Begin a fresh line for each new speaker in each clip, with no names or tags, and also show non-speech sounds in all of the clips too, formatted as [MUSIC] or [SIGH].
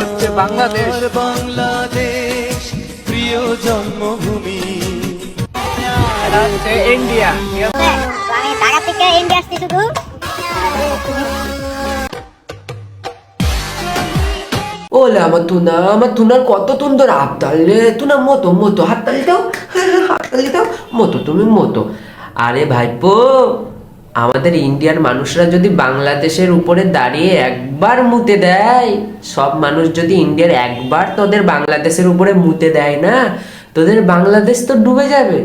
হচ্ছে বাংলাদেশ।
বাংলাদেশ প্রিয় জন্মভূমি।
ইন্ডিয়া ঠিক আছে?
তো আমি ঢাকা থেকে ইন্ডিয়া। আসছি শুধু
ওলে আমার তুনা আমার তুনার কত সুন্দর আবদাল রে। তুনা মতো মতো হাততালি দাও। হাততালি দাও মতো তুমি মতো। আরে ভাইপো আমাদের ইন্ডিয়ার মানুষরা যদি বাংলাদেশের উপরে দাঁড়িয়ে একবার মুতে দেয় সব মানুষ যদি ইন্ডিয়ার একবার তোদের বাংলাদেশের উপরে মুতে দেয় না তোদের বাংলাদেশ তো ডুবে যাবে।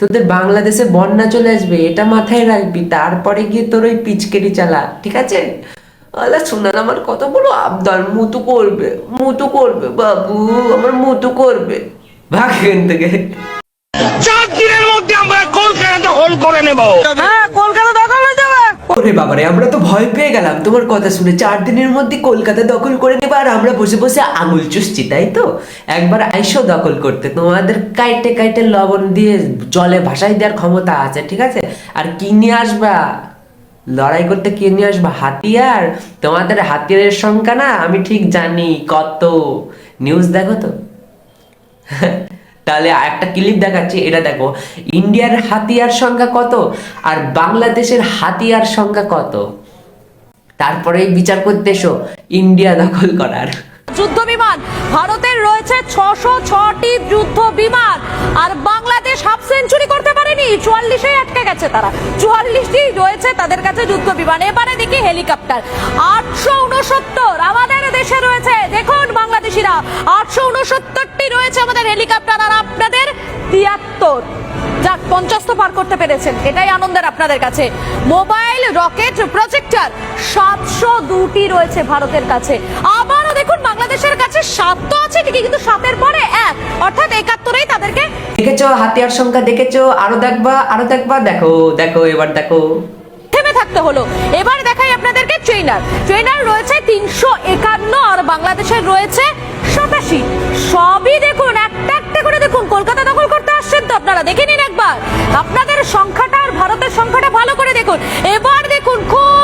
তোদের বাংলাদেশে বন্যা চলে আসবে এটা মাথায় রাখবি। তারপরে গিয়ে তোর ওই পিচকেরি চালা ঠিক আছে? আলা শোনার আমার কত বড় আবদার মুতু করবে মুতু করবে বাবু আমার মুতু করবে। ভাগ এখান থেকে। ওরে বাবারে, আমরা তো ভয় পেয়ে গেলাম। তোমার কথা শুনে চার দিনের মধ্যে কলকাতা দখল করে নেবে আর আমরা বসে বসে আঙুল চুষছি, তাই তো? একবার আইসো দখল করতে। তোমাদের কাইটে কাইটে লবণ দিয়ে জলে ভাসাই দেওয়ার ক্ষমতা আছে, ঠিক আছে? আর কি নিয়ে আসবা? লড়াই করতে কি নিয়ে আসবা? হাতিয়ার? তোমাদের হাতিয়ারের সংখ্যা না, আমি ঠিক জানি কত। নিউজ দেখো তো। তাহলে একটা ক্লিপ দেখাচ্ছি, এটা দেখো। ইন্ডিয়ার হাতিয়ার সংখ্যা কত? আর বাংলাদেশের হাতিয়ার সংখ্যা কত? তারপরে বিচার করতে এসো, ইন্ডিয়া দখল করার।
যুদ্ধ বিমান ভারতের রয়েছে ছশো ছটি যুদ্ধ বিমান আর বাংলাদেশ হাফ সেঞ্চুরি করতে পারেনি। চুয়াল্লিশে আটকে গেছে তারা। চুয়াল্লিশটি রয়েছে তাদের কাছে যুদ্ধ বিমান এবারে দেখি হেলিকপ্টার। আটশো উনসত্তর আমাদের দেশে রয়েছে। দেখুন বাংলাদেশিরা, আটশো উনসত্তরটি রয়েছে আমাদের হেলিকপ্টার। আর আপনাদের তিয়াত্তর। যাক, পঞ্চাশ তো পার করতে পেরেছেন। এটাই আনন্দের আপনাদের কাছে। মোবাইল রকেট প্রজেক্টর, সাতশো দুটি রয়েছে ভারতের কাছে। দেখুন বাংলাদেশের কাছে সাত তো আছে ঠিকই কিন্তু সাতের পরে এক। অর্থাৎ একাত্তরেই তাদেরকে
দেখেছ হাতিয়ার সংখ্যা দেখেছ আরও দেখবা আরও দেখবা দেখো দেখো এবার দেখো।
থেমে থাকতে হলো। এবার দেখাই আপনাদেরকে ট্রেনার ট্রেনার রয়েছে তিনশো একান্ন আর বাংলাদেশের রয়েছে সাতাশি। সবই দেখুন একটা একটা করে দেখুন কলকাতা দখল করতে আসছেন তো আপনারা দেখে নিন একবার। আপনাদের সংখ্যাটা আর ভারতের সংখ্যাটা ভালো করে দেখুন। এবার দেখুন খুব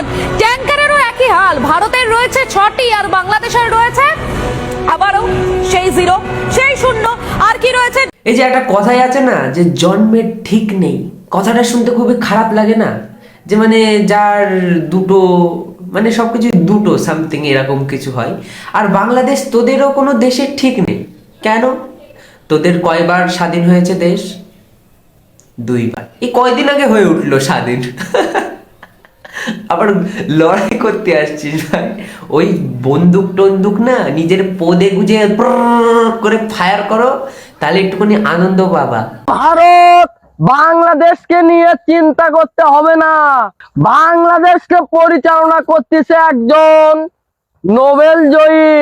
দেখুন ট্যাঙ্কারেরও একই হাল। ভারতের রয়েছে ছটি আর বাংলাদেশের রয়েছে আবারও সেই জিরো, সেই শূন্য। আর কি রয়েছে?
এই যে একটা কথাই আছে না, যে জন্মের ঠিক নেই। কথাটা শুনতে খুবই খারাপ লাগে না? যে মানে যার দুটো মানে সবকিছু দুটো সামথিং এরকম কিছু হয়। আর বাংলাদেশ তোদেরও কোনো দেশের ঠিক নেই। কেন? তোদের কয়বার স্বাধীন হয়েছে দেশ? দুইবার। এই কয়দিন আগে হয়ে উঠল স্বাধীন? [LAUGHS] আবার লড়াই করতে আসছিস ভাই। ওই বন্দুক টন্দুক না নিজের পদে গুজে করে ফায়ার করো তাহলে একটুখানি আনন্দ পাবা।
ভারত বাংলাদেশকে নিয়ে চিন্তা করতে হবে না। বাংলাদেশকে পরিচালনা করতেছে একজন নোবেল জয়ী।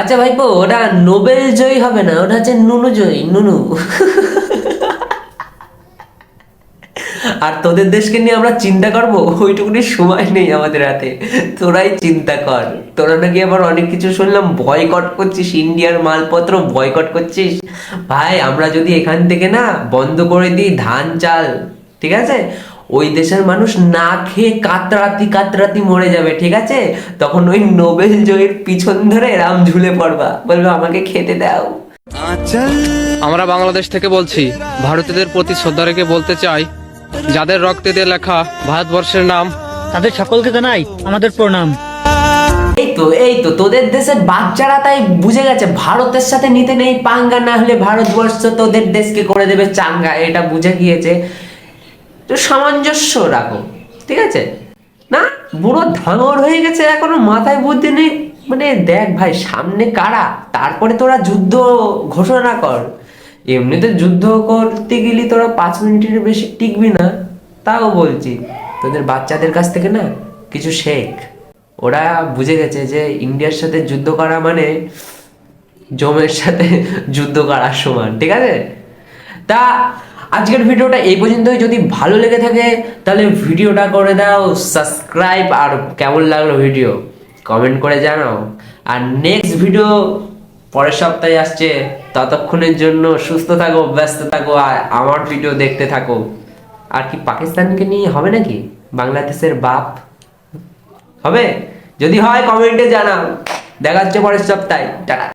আচ্ছা ভাইপো ওটা নোবেল জয়ী হবে না ওটা হচ্ছে নুনু জয়ী নুনু। আর তোদের দেশকে নিয়ে আমরা চিন্তা করব? ওইটুকুনি সময় নেই আমাদের হাতে। তোরাই চিন্তা কর। তোরা নাকি আবার অনেক কিছু শুনলাম বয়কট করছিস, ইন্ডিয়ার মালপত্র বয়কট করছিস। ভাই, আমরা যদি এখান থেকে না বন্ধ করে দিই ধান, চাল, ঠিক আছে? ওই দেশের মানুষ না খেয়ে কাতরাতি কাতরাতি মরে যাবে, ঠিক আছে? তখন ওই নোবেল জয়ের পিছন ধরে রাম ঝুলে পড়বা। বলবে, আমাকে খেতে দাও।
আমরা বাংলাদেশ থেকে বলছি, ভারতীয়দের প্রতি শ্রদ্ধা রেখে বলতে চাই যাদের রক্তে দিয়ে লেখা ভারতবর্ষের নাম।
তাদের সকলকে জানাই আমাদের প্রণাম।
এই তো এই তো তোদের দেশের বাচ্চারা তাই বুঝে গেছে ভারতের সাথে নিতে নেই পাঙ্গা না হলে ভারতবর্ষ তোদের দেশকে করে দেবে চাঙ্গা এটা বুঝে গিয়েছে। তো সামঞ্জস্য রাখো ঠিক আছে? না বুড়ো ধাঙর হয়ে গেছে এখনও মাথায় বুদ্ধি নেই। মানে দেখ ভাই সামনে কারা? তারপরে তোরা যুদ্ধ ঘোষণা কর। এমনিতে যুদ্ধ করতে গেলে তোরা পাঁচ মিনিটের বেশি টিকবি না, তাও বলছি। তোদের বাচ্চাদের কাছ থেকে না কিছু শেখ। ওরা বুঝে গেছে যে ইন্ডিয়ার সাথে যুদ্ধ করা মানে জমের সাথে যুদ্ধ করার সমান, ঠিক আছে? তা আজকের ভিডিওটা এই পর্যন্তই। যদি ভালো লেগে থাকে, তাহলে ভিডিওটা করে দাও, সাবস্ক্রাইব, আর কেমন লাগল ভিডিও, কমেন্ট করে জানাও। আর নেক্সট ভিডিও পরের সপ্তাহে আসছে, ততক্ষণের জন্য সুস্থ থাকো, ব্যস্ত থাকো আর আমার ভিডিও দেখতে থাকো। আর কি পাকিস্তানকে নিয়ে হবে নাকি? বাংলাদেশের বাপ? হবে? যদি হয় কমেন্টে জানাও। দেখা হচ্ছে পরের সপ্তাহে। টাটা।